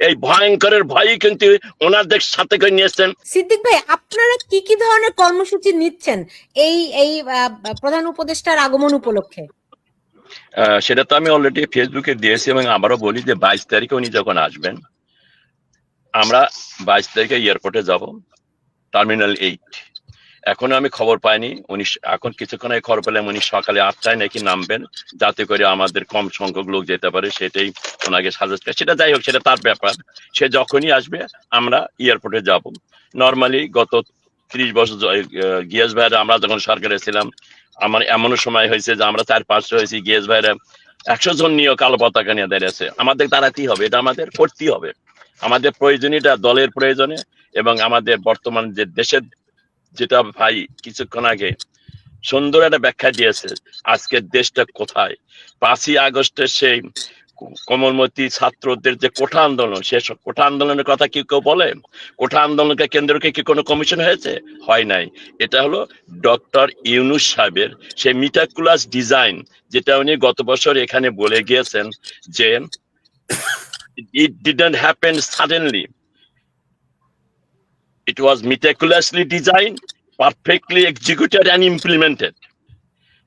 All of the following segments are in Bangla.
এই ভয়ঙ্করের ভয়ই কিন্তু ওনাদের সাথে করে নিয়েছেন। সিদ্দিক ভাই আপনারা কি কি ধরনের কর্মসূচি নিচ্ছেন এই এই প্রধান উপদেষ্টার আগমন উপলক্ষে? সেটা তো আমি অলরেডি ফেসবুকে দিয়েছি এবং আবারও বলি যে বাইশ তারিখে উনি যখন আসবেন আমরা বাইশ তারিখে এয়ারপোর্টে যাব টার্মিনাল এইট এখনও আমি খবর পাইনি। উনি এখন কিছুক্ষণ খবর পেলাম, উনি সকালে আটটায় নাকি নামবেন। যাতে করে আমাদের কম সংখ্যক লোক যেতে পারে, সেটাই ওনাকে সাজেস্ট করে সেটা যাই হোক, সেটা তার ব্যাপার। সে যখনই আসবে, আমরা এয়ারপোর্টে যাব। নর্মালি গত ত্রিশ বছর গিয়াস ভাইরা আমরা যখন সরকারে ছিলাম, আমার এমনও সময় হয়েছে যে আমরা চার পাঁচশো হয়েছি গিয়াস ভাইরা একশো জন নিয়ে কালো পতাকা নিয়ে দাঁড়িয়েছে আমাদের দাঁড়াতেই হবে, এটা আমাদের করতেই হবে। আমাদের প্রয়োজনীয়টা দলের প্রয়োজনে এবং আমাদের বর্তমান যে দেশের যেটা ভাই কিছুক্ষণ আগে সুন্দর একটা ব্যাখ্যা দিয়েছে, আজকের দেশটা কোথায়? পাঁচই আগস্টের সেই কোমলমতি ছাত্রদের যে কোঠা আন্দোলন, সে কোঠা আন্দোলনের কথা কি কেউ বলে? কোঠা আন্দোলনকে কেন্দ্রকে কি কোনো কমিশন হয়েছে? হয় নাই। এটা হলো ডক্টর ইউনুস সাহেবের সেই মিটাকুলাস ডিজাইন, যেটা উনি গত বছর এখানে বলে গিয়েছেন যে, it didn't happen suddenly. It was meticulously designed, perfectly executed and implemented.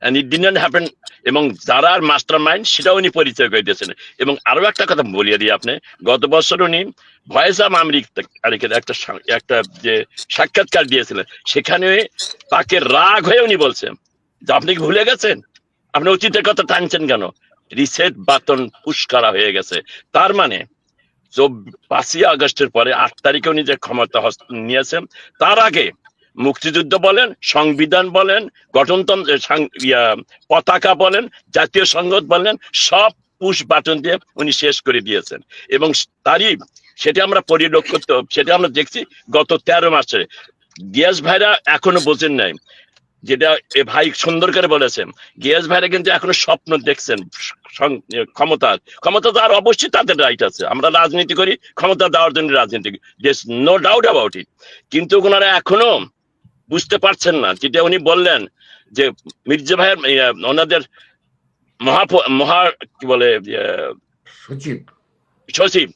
And it didn't happen এবং যারা মাস্টার মাইন্ড সেটা উনি পরিচয় করে দিয়েছেন। এবং আরও একটা কথা বলিয়ে দিই আপনি, গত বছর উনি ভয়েস অফ আমেরিকার একটা একটা যে সাক্ষাৎকার দিয়েছিলেন, সেখানে তাকে রাগ হয়ে উনি বলছেন, যে আপনি কি ভুলে গেছেন? আপনি অতীতের কথা টানছেন কেন? রিসেট বাটন পুশ করা হয়ে গেছে। তার মানে পাঁচই আগস্টের পরে আট তারিখে উনি যে ক্ষমতা নিয়েছেন। তার আগে মুক্তিযুদ্ধ বলেন, সংবিধান বলেন, গঠনতন্ত্র পতাকা বলেন, জাতীয় সংগত বলেন, সব পুশ বাটন দিয়ে উনি শেষ করে দিয়েছেন। এবং তারই সেটা আমরা পরিলক্ষিত, সেটা আমরা দেখছি গত তেরো মাসে। গিয়াস ভাইরা এখনও বোঝেন নাই। যেটা এ ভাই সুন্দর করে বলেছেন। গিয়াস ভাইরা কিন্তু এখনও স্বপ্ন দেখছেন ক্ষমতার ক্ষমতা। দেওয়ার অবশ্যই তাদের রাইট আছে। আমরা রাজনীতি করি ক্ষমতা দেওয়ার জন্য রাজনীতি নো ডাউট অ্যাবাউট ইট কিন্তু ওনারা এখনও বুঝতে পারছেন না যেটা উনি বললেন যে মির্জা ভাইয়ের ওনাদের মহা মহা কি বলে সচিব। সচিব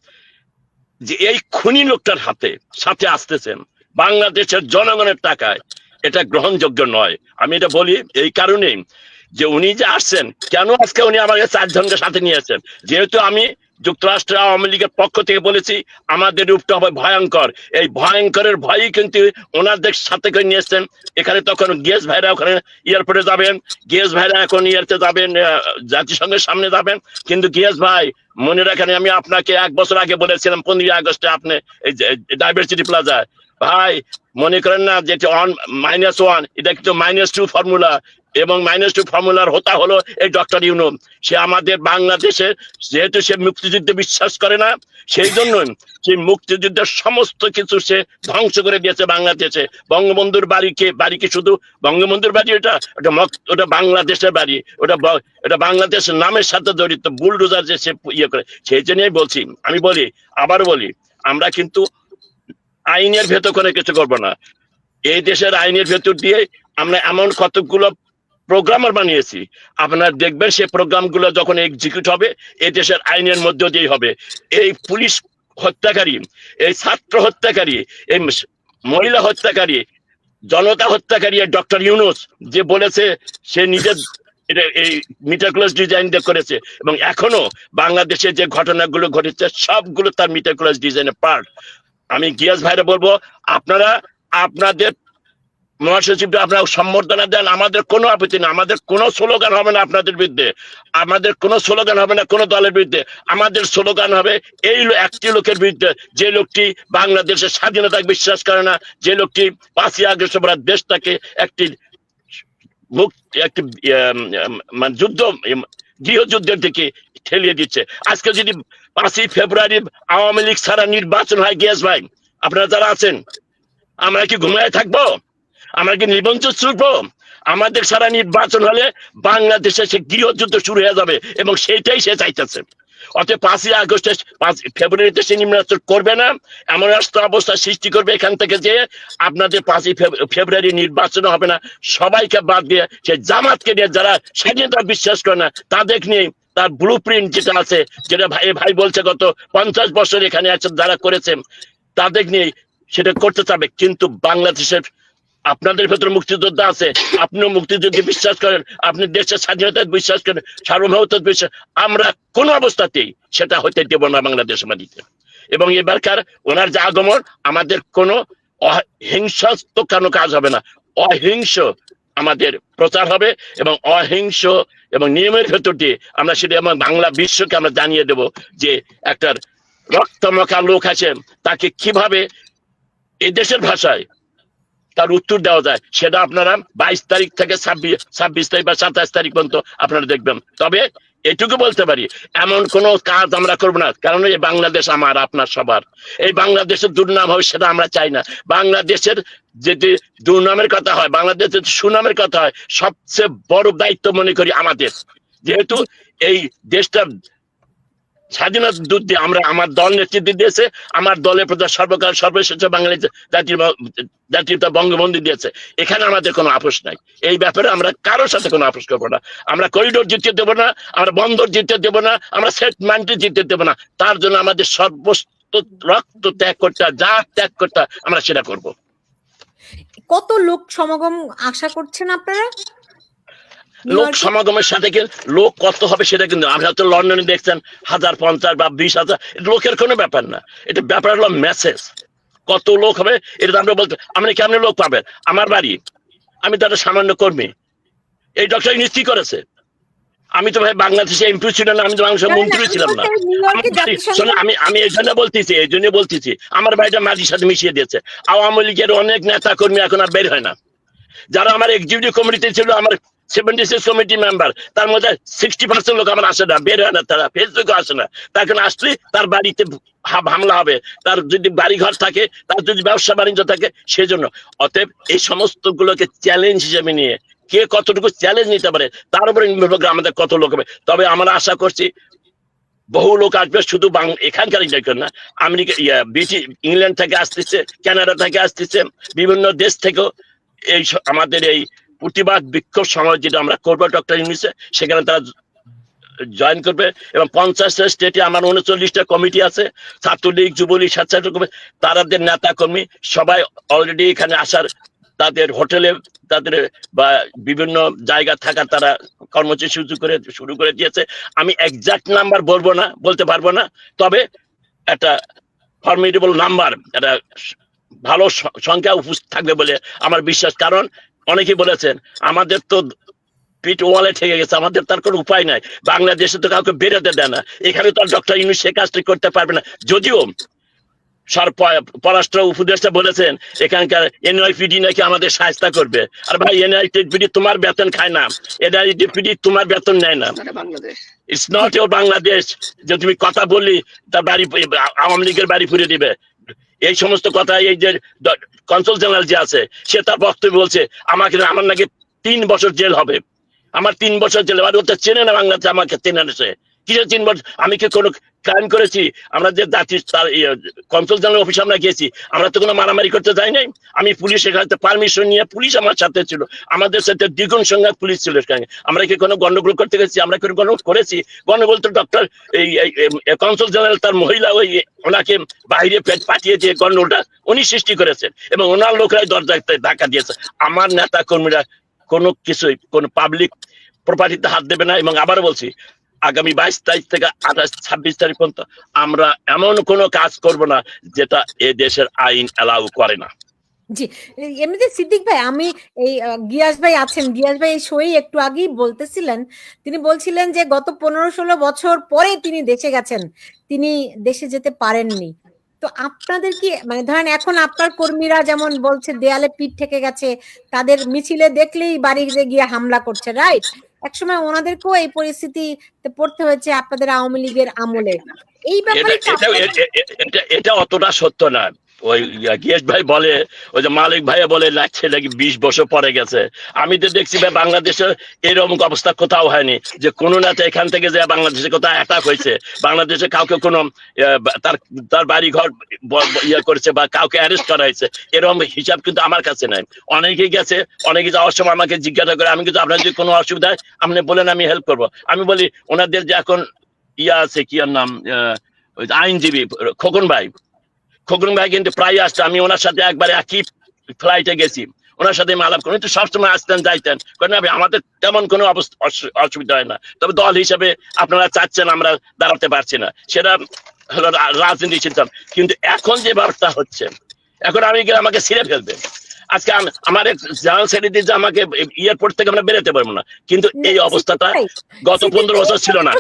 যে এই খুনি লোকটার হাতে সাথে আসতেছেন বাংলাদেশের জনগণের টাকায়। এটা গ্রহণযোগ্য নয়। আমি এটা বলি এই কারণেই যে উনি যে আসছেন, কেন আজকে উনি আমাকে চারজনকে সাথে নিয়েছেন যেহেতু আমি যুক্তরাষ্ট্র আওয়ামী লীগের পক্ষ থেকে বলেছি, আমাদের রূপটা হবে ভয়ঙ্কর। এই ভয়ঙ্করের ভয়ই কিন্তু ওনাদের সাথে করে নিয়েছেন এখানে তখন গেস ভাইরা ওখানে এয়ারপোর্টে যাবেন, গেস ভাইরা এখন ইয়ারতে যাবেন জাতিসংঘের সামনে যাবেন। কিন্তু গিয়াস ভাই, মনে রাখেন, আমি আপনাকে এক বছর আগে বলেছিলাম, পনেরোই আগস্টে আপনি এই ডাইভার্সিটি প্লাজায় ভাই মনে করেন না যেটা ওয়ান মাইনাস ওয়ান এটা কিন্তু মাইনাস টু ফর্মুলা এবং মাইনাস টু ফর্মুলার হতা হলো এই ডক্টর ইউনুম সে আমাদের বাংলাদেশে যেহেতু সে মুক্তিযুদ্ধে বিশ্বাস করে না, সেই জন্য সে মুক্তিযুদ্ধের সমস্ত কিছু সে ধ্বংস করে দিয়েছে বাংলাদেশে। বঙ্গবন্ধুর বাড়িকে বাড়িকে শুধু বঙ্গবন্ধুর বাড়ি ওটা ওটা ওটা বাংলাদেশের বাড়ি। ওটা ওটা বাংলাদেশের নামের সাথে জড়িত, বুলডোজার যে সে ইয়ে করে, সেই জন্যই বলছি, আমি বলি, আবার বলি, আমরা কিন্তু আইনের ভেতর করে কিছু করব না। এই দেশের আইনের ভেতর দিয়ে আমরা এমন কতগুলো প্রোগ্রামার বানিয়েছি। আপনারা দেখবেন সেই প্রোগ্রামগুলো যখন এক্সিকিউট হবে, এই দেশের আইনের মধ্য দিয়েই হবে। এই পুলিশ হত্যাকারী, এই ছাত্র হত্যাকারী, এই মহিলা হত্যাকারী, জনতা হত্যাকারী ডক্টর ইউনুস যে বলেছে, সে নিজের এই মিটারক্লাস ডিজাইন করেছে এবং এখনও বাংলাদেশে যে ঘটনাগুলো ঘটেছে, সবগুলো তার মিটারক্লাস ডিজাইনের পার্ট আমি গিয়াস ভাইরা বলব, আপনারা আপনাদের মহাসচিবরা আপনারা সম্বর্ধনা দেন, আমাদের কোনো আপত্তি না আমাদের কোনো স্লোগান হবে না আপনাদের বিরুদ্ধে, আমাদের কোনো স্লোগান হবে না কোনো দলের বিরুদ্ধে, আমাদের স্লোগান হবে এই একটি লোকের বিরুদ্ধে, যে লোকটি বাংলাদেশের স্বাধীনতাকে বিশ্বাস করে না, যে লোকটি পাঁচই আগস্ট দেশটাকে একটি মুক্ত, একটি মানে যুদ্ধ, গৃহযুদ্ধের দিকে ঠেলিয়ে দিচ্ছে। আজকে যদি পাঁচই ফেব্রুয়ারি আওয়ামী লীগ ছাড়া নির্বাচন হয় গ্যাস ভাই। আপনারা যারা আছেন, আমরা কি ঘুমায় থাকব? আমরা কি নিবঞ্চন শুনব আমাদের সারা নির্বাচন হলে বাংলাদেশে সে গৃহযুদ্ধ শুরু হয়ে যাবে এবং সেইটাই সে চাইতেছে। অতএব পাঁচই আগস্টে, পাঁচ ফেব্রুয়ারিতে সে নির্বাচন করবে না, এমন রাষ্ট্র অবস্থা সৃষ্টি করবে এখান থেকে যে আপনাদের পাঁচই ফেব্রুয়ারি নির্বাচন হবে না। সবাইকে বাদ দিয়ে সে জামাতকে নিয়ে যারা স্বাধীনতা বিশ্বাস করে না, তাদের নিয়ে তার ব্লু প্রিন্ট যেটা আছে, যেটা ভাই ভাই বলছে গত পঞ্চাশ বছর এখানে আছে, যারা করেছেন তাদের নিয়ে সেটা করতে চাবে। কিন্তু বাংলাদেশের আপনাদের ভেতরে মুক্তিযোদ্ধা আছে, আপনিও মুক্তিযুদ্ধে বিশ্বাস করেন, আপনি দেশের স্বাধীনতায় বিশ্বাস করেন, সার্বভৌমত্ব বিশ্বাস, আমরা কোন অবস্থাতেই সেটা হতে দেব না বাংলাদেশ মাটিতে। এবং এবারকার ওনার যে আগমন, আমাদের কোনো হিংসাত্মক কাজ হবে না। অহিংস আমাদের প্রচার হবে এবং অহিংস এবং নিয়মের ভেতর দিয়ে আমরা সেটা আমার বাংলা বিশ্বকে আমরা জানিয়ে দেব যে একটা রক্তমকা লোক আছে, তাকে কীভাবে এই দেশের ভাষায় তার উত্তর দেওয়া যায়, সেটা আপনারা বাইশ তারিখ থেকে ছাব্বিশ ছাব্বিশ তারিখ বা সাতাশ তারিখ পর্যন্ত আপনারা দেখবেন। তবে এটুকু বলতে পারি, এমন কোন কাজ আমরা করব না। কারণ এই বাংলাদেশ আমার, আপনার সবার। এই বাংলাদেশের দুর্নাম হবে সেটা আমরা চাই না। বাংলাদেশের যদি দুর্নামের কথা হয়, বাংলাদেশের সুনামের কথা হয়, সবচেয়ে বড় দায়িত্ব মনে করি আমাদের। যেহেতু এই দেশটা স্বাধীনতা দূত দিয়ে আমরা আমার দল নেতৃত্ব দিয়েছে, আমার দলের প্রধান সর্বকাল সর্বশ্রেষ্ঠ বাঙালি জাতির ব- বঙ্গবন্ধু দিয়েছে। এখানে আমাদের কোনো আপোষ নাই। এই ব্যাপারে আমরা কারোর সাথে কোনো আপোষ করব না। আমরা করিডোর জিততে দেবো না, আমরা বন্দর জিততে দেবো না, আমরা সেট মাইন্ডে জিততে দেবো না। তার জন্য আমাদের সর্বস্ত রক্ত ত্যাগ করতে যা ত্যাগ করতে আমরা সেটা করব। কত লোক সমাগম আশা করছেন আপনারা? লোক সমাগমের সাথে লোক কত হবে সেটা কিন্তু আমরা তো লন্ডনে দেখছেন হাজার পঞ্চাশ বা বিশ হাজার। লোকের কোনো ব্যাপার না। এটা ব্যাপার হলো মেসেজ কত লোক হবে এটা আমরা বলতে আপনি কেমন লোক পাবেন? আমার বাড়ি। আমি তো একটা সামান্য কর্মী। এই ডক্টর নিশ্চিত করেছে। আমি তো ভাই বাংলাদেশে এমপি ছিলাম না আমি তো বাংলাদেশের মন্ত্রী ছিলাম না। আমি আমি এই জন্য বলতেছি এই জন্য বলতেছি। আমার বাড়িটা মাঝির সাথে মিশিয়ে দিয়েছে। আওয়ামী লীগের অনেক নেতা কর্মী এখন আর বের হয় না। যারা আমার এক্সিকিউটিভ কমিটিতে ছিল আমার সেভেন্টি সিক্স কমিটি মেম্বার তার মধ্যে সিক্সটি পার্সেন্ট লোক আমার আসে না বের হয় না তারা ফেসবুকে আসে না। তার কারণে আসলে তার বাড়িতে হামলা হবে। তার যদি বাড়ি ঘর থাকে তার যদি ব্যবসা বাণিজ্য থাকে সেজন্য। অতএব এই সমস্ত গুলোকে চ্যালেঞ্জ হিসেবে নিয়ে কে কতটুকু চ্যালেঞ্জ নিতে পারে তার উপরে নির্ভর করে আমাদের কত লোক হবে। তবে আমরা আশা করছি বহু লোক আসবে শুধু এখানকার লোক না আমেরিকা ইয়া, ব্রিটিশ ইংল্যান্ড থেকে আসতেছে কানাডা থেকে আসতেছে বিভিন্ন দেশ থেকেও এই আমাদের এই প্রতিবাদ, বিক্ষোভ সমাজ যেটা আমরা করব, ডক্টর ইংলিশে সেখানে তারা জয়েন করবে। এবং পঞ্চাশটা স্টেটে আমার উনচল্লিশটা কমিটি আছে, ছাত্রলীগ, যুবলীগ, স্বেচ্ছাসেবক তাদের নেতা কর্মী সবাই অলরেডি এখানে আসার তাদের হোটেলে, তাদের বা বিভিন্ন জায়গা থাকার তারা কর্মসূচি শুরু করে শুরু করে দিয়েছে। আমি এক্সাক্ট নাম্বার বলব না, বলতে পারব না, তবে একটা ফর্মিডেবল নাম্বার একটা ভালো সংখ্যা উপস্থিত থাকবে বলে আমার বিশ্বাস। কারণ অনেকেই বলেছেন আমাদের তো পিঠ ওয়ালে ঠেকে গেছে আমাদের তার কোনো উপায় নাই। বাংলাদেশে তো কাউকে বেরোতে দেয় না। এখানে তো ডক্টর ইউনুস সে কাজটি করতে পারবে না। যদিও সর পররাষ্ট্র উপদেষ্টা বলেছেন এখানকার এনআইপিডি নাকি আমাদের সাহায্য করবে। আর ভাই এনআইপিডি তোমার বেতন খায় না। এনআইপিডি তোমার বেতন নেয় না। ইটস নট ইউর বাংলাদেশ যে তুমি কথা বললি তার বাড়ি আওয়ামী লীগের বাড়ি ফুরিয়ে দিবে। এই সমস্ত কথা, এই যে কনসুল জেনারেল যে আছে, সে তার বক্তব্য বলছে, আমাকে আমার নাকি তিন বছর জেল হবে। আমার তিন বছর জেল আর ওটা চেনে না বাংলাদেশ আমাকে চেনে সে। কিসের তিন বছর? আমি কি কোনো ক্রাইম করেছি। আমরা যে জাতির তার কনসুল জেনারেল অফিসে আমরা গেছি। আমরা তো কোনো মারামারি করতে যাই নাই। আমি পুলিশ এখানে পারমিশন নিয়ে পুলিশ আমার সাথে ছিল। আমাদের সাথে দ্বিগুণ সংখ্যক পুলিশ ছিল এখানে আমরা কি কোনো গন্ডগোল করতে গেছি? আমরা কি গন্ডগোল করেছি? গন্ডগোল তো ডক্টর এই কনসুল জেনারেল তার মহিলা ওই ওনাকে বাইরে পে- পাঠিয়ে দিয়ে গন্ডগোলটা উনি সৃষ্টি করেছেন এবং ওনার লোকরাই দরজায় ধাক্কা দিয়েছে। আমার নেতা কর্মীরা কোনো কিছুই, কোনো পাবলিক প্রপার্টিতে হাত দেবে না এবং আবার বলছি আগামী বাইশ তারিখ থেকে আঠাশ, ছাব্বিশ তারিখ পর্যন্ত আমরা এমন কোনো কাজ করব না যেটা এ দেশের আইন অ্যালাউ করে না। জি, এমনিতে সিদ্দিক ভাই, আমি এই গিয়াস ভাই আছেন। গিয়াস ভাই শোয়ে একটু আগেই বলতেছিলেন, তিনি বলছিলেন যে গত পনেরো ষোলো বছর পরে তিনি দেশে গেছেন, তিনি দেশে যেতে পারেননি। তো আপনাদের কি মানে ধরেন এখন আপনার কর্মীরা যেমন বলছে, দেয়ালে পিঠ থেকে গেছে, তাদের মিছিলে দেখলেই বাড়িতে গিয়ে হামলা করছে রাইট একসময় ওনাদেরকেও এই পরিস্থিতিতে পড়তে হয়েছে আপনাদের আওয়ামী লীগের আমলে। এই ব্যাপারে এটা অতটা সত্য না। ওই গিয়েশ ভাই বলে, ওই যে মালিক ভাই বলে লাগছে নাকি বিশ বছর পরে গেছে? আমি তো দেখছি ভাই বাংলাদেশে এরকম অবস্থা কোথাও হয়নি যে কোনো না এখান থেকে যে বাংলাদেশে কোথাও অ্যাটাক হয়েছে। বাংলাদেশে কাউকে কোনো তার তার বাড়ি ঘর ইয়ে করেছে বা কাউকে অ্যারেস্ট করা হয়েছে, এরকম হিসাব কিন্তু আমার কাছে নাই। অনেকেই গেছে, অনেকে যাওয়ার সময় আমাকে জিজ্ঞাসা করে, আমি কিন্তু আপনার যদি কোনো অসুবিধা হয়, আপনি বলেন আমি হেল্প করব। আমি বলি, ওনাদের যে এখন ইয়া আছে, কি নাম আইনজীবী, খোকন ভাই। খোকন ভাই কিন্তু প্রায় আসছে। আমি ওনার সাথে একবার একই ফ্লাইটে গেছি। ওনার সাথে আমি আলাপ করি তো সবসময় আসতেন যাইতেন। কারণ আমি আমাদের তেমন কোনো অবস্থা অসুবিধা হয় না। তবে দল হিসেবে আপনারা চাচ্ছেন আমরা দাঁড়াতে পারছি না। সেটা হলো রাজনীতি চিন্তা কিন্তু এখন যে ব্যবস্থা হচ্ছে এখন আমি গেলে আমাকে ছিঁড়ে ফেলবে। আজকে আম- আমার জাহান সেক্রেটারি যে আমাকে এয়ারপোর্ট থেকে আমরা বেরোতে পারব না। কিন্তু এই অবস্থাটা গত পনেরো বছর ছিল না।